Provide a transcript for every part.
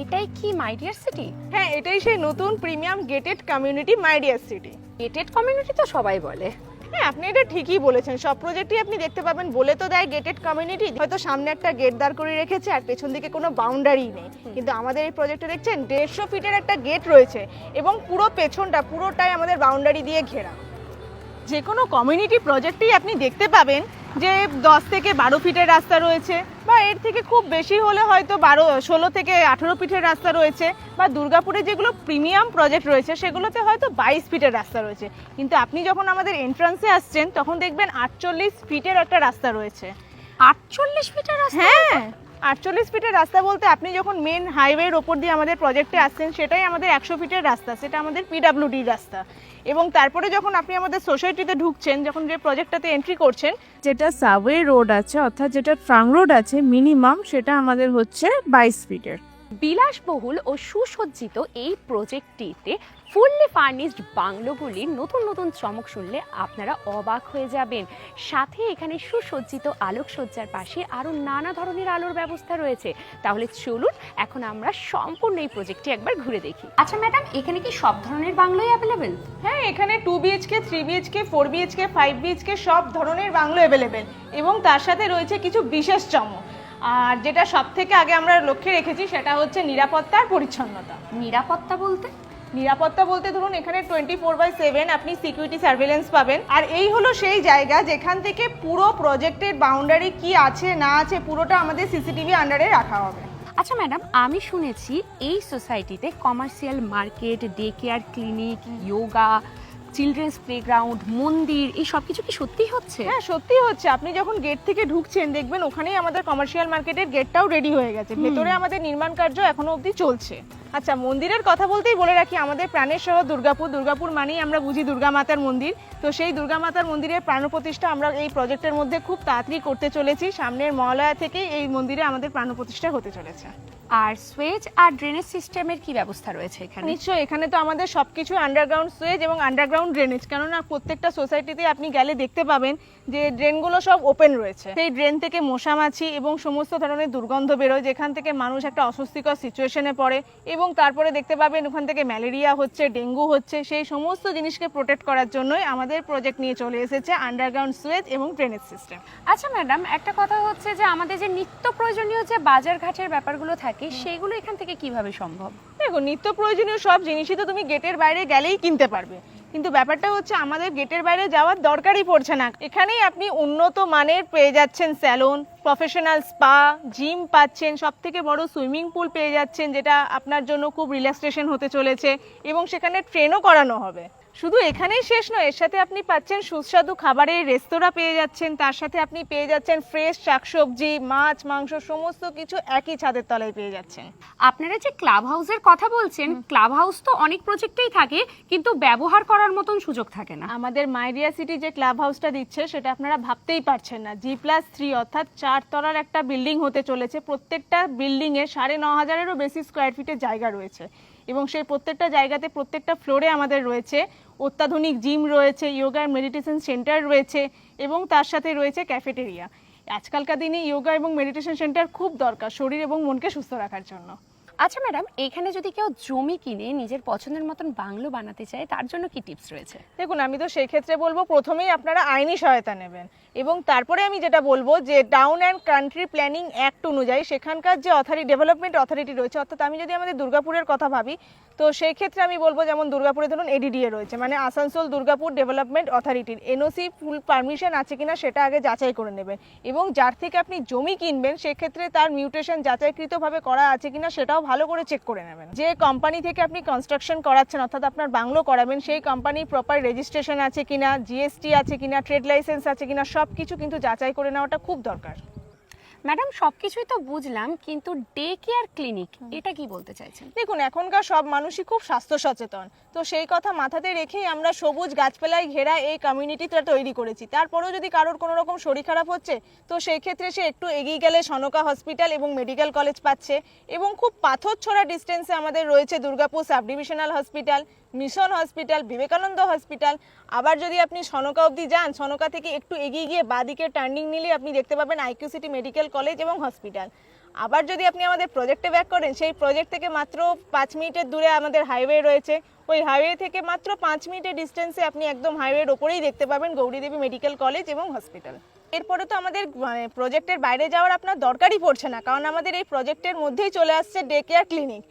এটাই কি my dear city হ্যাঁ এটাই সেই নতুন premium gated community my dear city gated community তো সবাই বলে। হ্যাঁ আপনি এটা ঠিকই বলেছেন। সব প্রজেক্টই আপনি দেখতে পাবেন। বলে তো দেয় গেটেড কমিউনিটি। হয়তো সামনে একটা গেট দাঁড় করে রেখেছে আর পেছন দিকে কোনো বাউন্ডারি নেই। কিন্তু আমাদের এই প্রজেক্টে দেখছেন দেড়শো ফিটের একটা গেট রয়েছে এবং পুরো পেছনটা পুরোটাই আমাদের বাউন্ডারি দিয়ে ঘেরা। যে কোনো কমিউনিটি প্রজেক্টেই আপনি দেখতে পাবেন। যে দশ থেকে বারো ফিটের রাস্তা রয়েছে বা এর থেকে খুব বেশি হলে হয়তো বারো ষোলো থেকে আঠেরো ফিটের রাস্তা রয়েছে বা দুর্গাপুরে যেগুলো প্রিমিয়াম প্রজেক্ট রয়েছে সেগুলোতে হয়তো বাইশ ফিটের রাস্তা রয়েছে। কিন্তু আপনি যখন আমাদের এন্ট্রান্সে আসছেন তখন দেখবেন আটচল্লিশ ফিটের একটা রাস্তা রয়েছে। আটচল্লিশ ফিটের রাস্তা? হ্যাঁ। আটচল্লিশ ফিটের রাস্তা বলতে আপনি যখন মেন হাইওয়ের ওপর দিয়ে আমাদের প্রজেক্টে আসছেন, সেটাই আমাদের একশো ফিটের রাস্তা, সেটা আমাদের পিডাব্লিউডির রাস্তা। এবং তারপরে যখন আপনি আমাদের সোসাইটিতে ঢুকছেন, যখন যে প্রজেক্টটাতে এন্ট্রি করছেন, যেটা সাবওয়ে রোড আছে, অর্থাৎ যেটা ট্রাং রোড আছে মিনিমাম সেটা আমাদের হচ্ছে বাইশ ফিটের। বিলাসবহুল ও সুসজ্জিত এই প্রজেক্টটিতে ফুললি ফার্নিশড বাংলোগুলির নতুন নতুন চমক শুনলে আপনারা অবাক হয়ে যাবেন। সাথে এখানে সুসজ্জিত আলোকসজ্জার পাশে আরও নানা ধরনের আলোর ব্যবস্থা রয়েছে। তাহলে চলুন এখন আমরা সম্পূর্ণ এই প্রজেক্টটি একবার ঘুরে দেখি। আচ্ছা ম্যাডাম এখানে কি সব ধরনের বাংলোই অ্যাভেলেবেল হ্যাঁ এখানে two BHK three BHK four BHK five BHK সব ধরনের বাংলো অ্যাভেলেবেল এবং তার সাথে রয়েছে কিছু বিশেষ চমক। আর যেটা সব থেকে আগে আমরা লক্ষ্যে রেখেছি সেটা হচ্ছে নিরাপত্তা আর পরিচ্ছন্নতা। নিরাপত্তা বলতে? নিরাপত্তা বলতে ধরুন এখানে টোয়েন্টি ফোর বাই সেভেন আপনি সিকিউরিটি সার্ভেলেন্স পাবেন। আর এই হলো সেই জায়গা যেখান থেকে পুরো প্রজেক্টের বাউন্ডারি কি আছে না আছে পুরোটা আমাদের সিসিটিভি আন্ডারে রাখা হবে। আচ্ছা ম্যাডাম আমি শুনেছি এই সোসাইটিতে commercial market day care clinic yoga children's playground মন্দির এই সব কিছু কি সত্যি হচ্ছে? হ্যাঁ সত্যি হচ্ছে। আপনি যখন গেট থেকে ঢুকছেন দেখবেন ওখানেই আমাদের কমার্শিয়াল মার্কেটের গেটটাও রেডি হয়ে গেছে। ভেতরে আমাদের নির্মাণ কার্য এখনও অবধি চলছে। আচ্ছা মন্দিরের কথা বলতেই বলে রাখি আমাদের প্রাণের শহর দুর্গাপুর। দুর্গাপুর মানেই আমরা বুঝি দুর্গা মাতার মন্দির। তো সেই দুর্গা মাতার মন্দিরের প্রাণ প্রতিষ্ঠা আমরা এই প্রজেক্টের মধ্যে খুব তাড়াতাড়ি করতে চলেছি। সামনের মহালয়া থেকেই এই মন্দিরে আমাদের প্রাণ প্রতিষ্ঠা হতে চলেছে। আর সুয়েজ আর ড্রেনেজ সিস্টেমের কি ব্যবস্থা রয়েছে এখানে? নিশ্চয়ই এখানে তো আমাদের সব কিছু আন্ডারগ্রাউন্ড সুয়েজ এবং আন্ডারগ্রাউন্ড ড্রেনেজ কেননা প্রত্যেকটা সোসাইটিতে আপনি গেলে দেখতে পাবেন যে ড্রেনগুলো সব ওপেন রয়েছে। সেই ড্রেন থেকে মশামাছি এবং সমস্ত ধরনের দুর্গন্ধ বেরোয় যেখান থেকে মানুষ একটা অস্বস্তিকর সিচুয়েশনে পড়ে এবং তারপরে দেখতে পাবেন ওখান থেকে ম্যালেরিয়া হচ্ছে ডেঙ্গু হচ্ছে সেই সমস্ত জিনিসকে প্রোটেক্ট করার জন্যই আমাদের প্রজেক্ট নিয়ে চলে এসেছে আন্ডারগ্রাউন্ড সুয়েজ এবং ড্রেনেজ সিস্টেম আচ্ছা ম্যাডাম একটা কথা হচ্ছে যে আমাদের যে নিত্য প্রয়োজনীয় যে বাজার ঘাটের ব্যাপারগুলো থাকে সেগুলো এখান থেকে কীভাবে সম্ভব? দেখো, নিত্য প্রয়োজনীয় সব জিনিসই তো তুমি গেটের বাইরে গেলেই কিনতে পারবে। কিন্তু ব্যাপারটা হচ্ছে আমাদের গেটের বাইরে যাওয়ার দরকারই পড়ছে না। এখানেই আপনি উন্নত মানের পেয়ে যাচ্ছেন স্যালন। প্রফেশনাল স্পা জিম পাচ্ছেন সব থেকে বড় সুইমিং পুল পেয়ে যাচ্ছেন যেটা আপনার জন্য খুব রিল্যাক্সেশন হতে চলেছে এবং সেখানে ট্রেনও করানো হবে। শুধু এখানেই শেষ নয় এর সাথে আপনি পাচ্ছেন সুস্বাদু খাবারের রেস্তোরাঁ পেয়ে যাচ্ছেন তার সাথে আপনি পেয়ে যাচ্ছেন ফ্রেশ শাকসবজি মাছ মাংস সমস্ত কিছু একই ছাদের তলায় পেয়ে যাচ্ছেন। আপনারা যে ক্লাব হাউসের কথা বলছেন ক্লাব হাউস তো অনেক প্রজেক্টেই থাকে কিন্তু ব্যবহার করার মতন সুযোগ থাকে না। আমাদের মাইডিয়া সিটি যে ক্লাব হাউসটা দিচ্ছে সেটা আপনারা ভাবতেই পারছেন না জি প্লাস থ্রি অর্থাৎ চার তলার একটা বিল্ডিং হতে চলেছে। প্রত্যেকটা বিল্ডিংয়ে সাড়ে ন হাজারেরও বেশি স্কোয়ার ফিটের জায়গা রয়েছে। এবং সেই প্রত্যেকটা জায়গাতে প্রত্যেকটা ফ্লোরে আমাদের রয়েছে অত্যাধুনিক জিম রয়েছে ইয়োগা মেডিটেশন সেন্টার রয়েছে এবং তার সাথে রয়েছে ক্যাফেটেরিয়া আজকালকার দিনে ইয়োগা এবং মেডিটেশন সেন্টার খুব দরকার শরীর এবং মনকে সুস্থ রাখার জন্য। আচ্ছা ম্যাডাম, এখানে যদি কেউ জমি কিনে নিজের পছন্দের মতন বাংলো বানাতে চায়, তার জন্য কি টিপস রয়েছে? দেখুন, আমি তো সেই ক্ষেত্রে বলব, প্রথমেই আপনারা আইনি সহায়তা নেবেন। এবং তারপরে আমি যেটা বলব যে town and country planning act অনুযায়ী সেখানকার যে অথরিটি ডেভেলপমেন্ট অথরিটি রয়েছে, অর্থাৎ আমি যদি আমাদের দুর্গাপুরের কথা ভাবি, তো সেই ক্ষেত্রে আমি বলব যেমন দুর্গাপুরে ধরুন এডিডিএ রয়েছে মানে আসানসোল দুর্গাপুর ডেভেলপমেন্ট অথরিটির এনওসি ফুল পারমিশন আছে কিনা সেটা আগে যাচাই করে নেবেন। এবং যার থেকে আপনি জমি কিনবেন, সেক্ষেত্রে তার মিউটেশন যাচাইকৃতভাবে করা আছে কিনা সেটাও ভালো করে চেক করে নেবেন। যে কোম্পানি থেকে আপনি কনস্ট্রাকশন করাচ্ছেন, অর্থাৎ আপনার বাংলো করাবেন, সেই কোম্পানি প্রপার রেজিস্ট্রেশন আছে কিনা জিএসটি আছে কিনা ট্রেড লাইসেন্স আছে কিনা সব কিছু কিন্তু যাচাই করে নেওয়াটা খুব দরকার। ম্যাডাম, সবকিছুই তো বুঝলাম, কিন্তু ডে কেয়ার ক্লিনিক, এটা কি বলতে চাইছেন? দেখুন, এখনকার সব মানুষই খুব স্বাস্থ্য সচেতন। তো সেই কথা মাথাতে রেখেই আমরা সবুজ গাছপালায় ঘেরা এই কমিউনিটিটা তৈরি করেছি। তারপরেও যদি কারোর কোনো রকম শরীর খারাপ হচ্ছে, তো সেই ক্ষেত্রে সে একটু এগিয়ে গেলে সনকা হসপিটাল এবং মেডিকেল কলেজ পাচ্ছে এবং খুব পাথর ছোড়া ডিস্টেন্সে আমাদের রয়েছে Durgapur sub divisional hospital mission hospital, Vivekananda hospital. আবার যদি আপনি সনকা অবধি যান, সনকা থেকে একটু এগিয়ে গিয়ে বাদিকে টার্নিং নিলে আপনি দেখতে পাবেন আইকিউ সিটি মেডিকেল কলেজ এবং হসপিটাল আবার যদি আপনি আমাদের প্রজেক্টে ব্যাক করেন, সেই প্রজেক্ট থেকে মাত্র পাঁচ মিনিটের দূরে আমাদের হাইওয়ে রয়েছে। ওই হাইওয়ে থেকে মাত্র পাঁচ মিনিটের ডিস্টেন্সে আপনি একদম হাইওয়ের ওপরেই দেখতে পাবেন গৌরীদেবী মেডিকেল কলেজ এবং হসপিটাল এরপরে তো আমাদের মানে প্রজেক্টের বাইরে যাওয়ার আপনার দরকারই পড়ছে না, কারণ আমাদের এই প্রজেক্টের মধ্যেই চলে আসছে ডে কেয়ার ক্লিনিক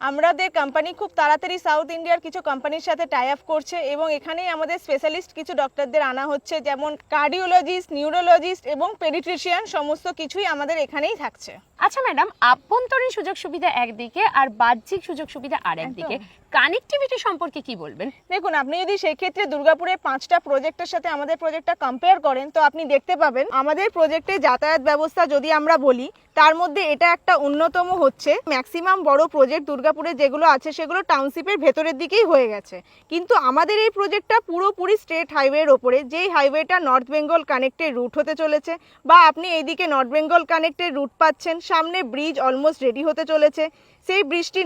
আমাদের কোম্পানি খুব তাড়াতাড়ি সাউথ ইন্ডিয়ার কিছু কোম্পানির সাথে টাই আপ করছে এবং এখানেই আমাদের স্পেশালিস্ট কিছু ডক্টরদের আনা হচ্ছে, যেমন কার্ডিওলজিস্ট নিউরোলজিস্ট এবং পেডিট্রিশিয়ান সমস্ত কিছুই আমাদের এখানেই থাকছে। আচ্ছা ম্যাডাম আভ্যন্তরীণ সুযোগ সুবিধা একদিকে আর বাহ্যিক সুযোগ সুবিধা আরেকদিকে। কানেক্টিভিটি সম্পর্কে কি বলবেন? দেখুন আপনি যদি সেক্ষেত্রে দুর্গাপুরে পাঁচটা প্রজেক্টের সাথে আমাদের প্রজেক্টটা কম্পেয়ার করেন তো আপনি দেখতে পাবেন আমাদের প্রজেক্টে যাতায়াত ব্যবস্থা যদি আমরা বলি তার মধ্যে এটা একটা অন্যতম হচ্ছে। ম্যাক্সিমাম বড় প্রজেক্ট দুর্গাপুরে যেগুলো আছে সেগুলো টাউনশিপের ভেতরের দিকেই হয়ে গেছে। কিন্তু আমাদের এই প্রজেক্টটা পুরোপুরি স্টেট হাইওয়ের ওপরে যেই হাইওয়েটা নর্থ বেঙ্গল কানেক্টের রুট হতে চলেছে বা আপনি এইদিকে নর্থ বেঙ্গল কানেক্টের রুট পাচ্ছেন সামনে ব্রিজ অলমোস্ট রেডি হতে চলেছে। সেই ব্রিজটি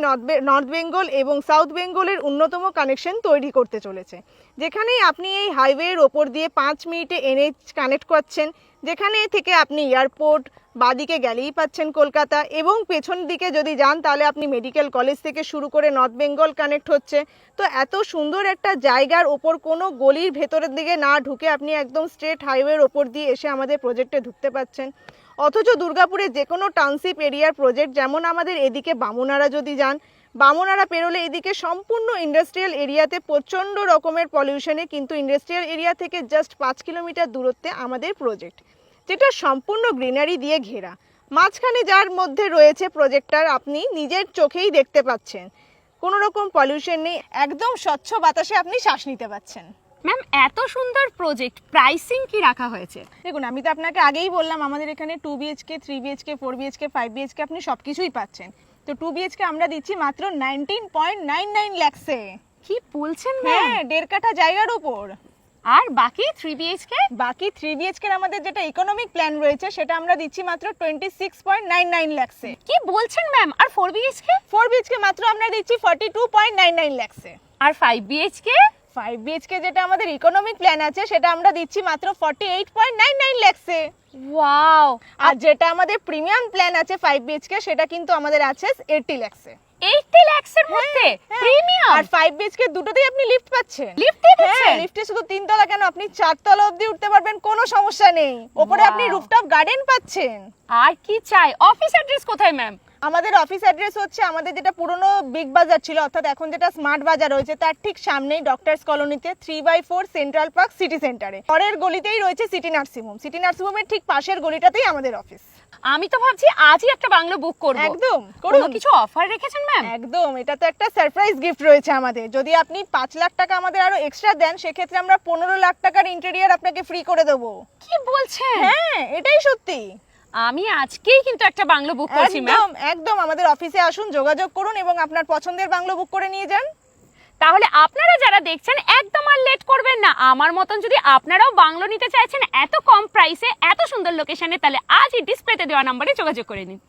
নর্থ বেঙ্গল এবং সাউথ বেঙ্গলের অন্যতম কানেকশন তৈরি করতে চলেছে। যেখানেই আপনি এই হাইওয়ের ওপর দিয়ে পাঁচ মিনিটে এনএইচ কানেক্ট করছেন, যেখানে থেকে আপনি এয়ারপোর্ট বাদিকে গেলেই পাচ্ছেন কলকাতা এবং পেছন দিকে যদি যান, তাহলে আপনি মেডিকেল কলেজ থেকে শুরু করে নর্থ বেঙ্গল কানেক্ট হচ্ছে। তো এত সুন্দর একটা জায়গার ওপর কোনো গলির ভেতরের দিকে না ঢুকে আপনি একদম স্ট্রেট হাইওয়ের ওপর দিয়ে এসে আমাদের প্রজেক্টে ঢুকতে পাচ্ছেন অথচ দুর্গাপুরে যে কোনো টাউনশিপ এরিয়ার প্রজেক্ট যেমন আমাদের এদিকে বামুনারা যদি যান, বামুনারা পেরোলে এদিকে সম্পূর্ণ ইন্ডাস্ট্রিয়াল এরিয়াতে প্রচণ্ড রকমের পলিউশনে কিন্তু ইন্ডাস্ট্রিয়াল এরিয়া থেকে জাস্ট পাঁচ কিলোমিটার দূরত্বে আমাদের প্রজেক্ট যেটা সম্পূর্ণ গ্রিনারি দিয়ে ঘেরা। মাঝখানে যার মধ্যে রয়েছে প্রজেক্টটার আপনি নিজের চোখেই দেখতে পাচ্ছেন। কোনো রকম পলিউশন নেই, একদম স্বচ্ছ বাতাসে আপনি শ্বাস নিতে পাচ্ছেন। ম্যাম এত সুন্দর প্রজেক্ট প্রাইসিং কি রাখা হয়েছে দেখুন আমি তো আপনাকে আগেই বললাম আমাদের এখানে two BHK three BHK four BHK five BHK আপনি সব কিছুই পাচ্ছেন তো টু বিএইচকে আমরা দিচ্ছি মাত্র নাইনটিন পয়েন্ট নাইন নাইন ল্যাক্সে কি বলছেন ম্যাম হ্যাঁ দেড় কাঠা জায়গার উপর আর বাকি থ্রি বিএইচকে বাকি থ্রি বিএইচকে আমাদের যেটা ইকোনমিক প্ল্যান রয়েছে সেটা আমরা দিচ্ছি মাত্র twenty six point nine nine ল্যাক্সে কি বলছেন ম্যাম আর ফোর বিএইচকে ফোর বিএইচকে মাত্র আমরা দিচ্ছি forty two point nine nine ল্যাক্সে আর ফাইভ বিএইচকে ফাইভ বিএইচকে যেটা আমাদের ইকোনমিক প্ল্যান আছে সেটা আমরা দিচ্ছি মাত্র forty eight point nine nine ল্যাক্সে wow আর যেটা আমাদের প্রিমিয়াম প্ল্যান আছে ফাইভ বিএইচকে সেটা কিন্তু আমাদের আছে এইটটি ল্যাক্সে এইটটি ল্যাক্সের মধ্যে? প্রিমিয়াম আর ফাইভ বিএইচকে দুটোতেই আপনি লিফট পাচ্ছেন। লিফটে পাচ্ছেন? লিফটে শুধু তিনতলা কেন? আপনি চারতলা অবধি উঠতে পারবেন কোনো সমস্যা নেই। ওপরে আপনি. রুফটপ গার্ডেন পাচ্ছেন। আর কি চাই? অফিস অ্যাড্রেস কোথায় ম্যাম আমাদের অফিস অ্যাড্রেস হচ্ছে আমাদের যেটা পুরনো বিগ বাজার ছিল অর্থাৎ এখন যেটা স্মার্ট বাজার রয়েছে তার ঠিক সামনেই ডক্টরস কলোনিতে three by four central park city সেন্টারে পরের গলিতেই রয়েছে city nursing home city nursing হোমের ঠিক পাশের গলিটাতেই আমাদের অফিস আমি তো ভাবছি আজই একটা বাংলো বুক করব। একদম কোনো করুন। কিছু অফার রেখেছেন ম্যাম একদম এটা তো একটা সারপ্রাইজ গিফট রয়েছে আমাদের। যদি আপনি পাঁচ লাখ টাকা আমাদের আরও এক্সট্রা দেন সেক্ষেত্রে আমরা পনেরো লাখ টাকার ইন্টেরিয়ার আপনাকে ফ্রি করে দেবো। কি বলছেন? হ্যাঁ এটাই সত্যি। আমি আজকেই কিন্তু একটা বাংলো বুক করছি ম্যাম একদম আমাদের অফিসে আসুন যোগাযোগ করুন এবং আপনার পছন্দের বাংলো বুক করে নিয়ে যান। তাহলে আপনারা যারা দেখছেন একদম আর লেট করবেন না। আমার মতন যদি আপনারাও বাংলো নিতে চাইছেন এত কম প্রাইসে এত সুন্দর লোকেশনে তাহলে আজই ডিসপ্লেতে দেওয়া নাম্বারে যোগাযোগ করে নিন।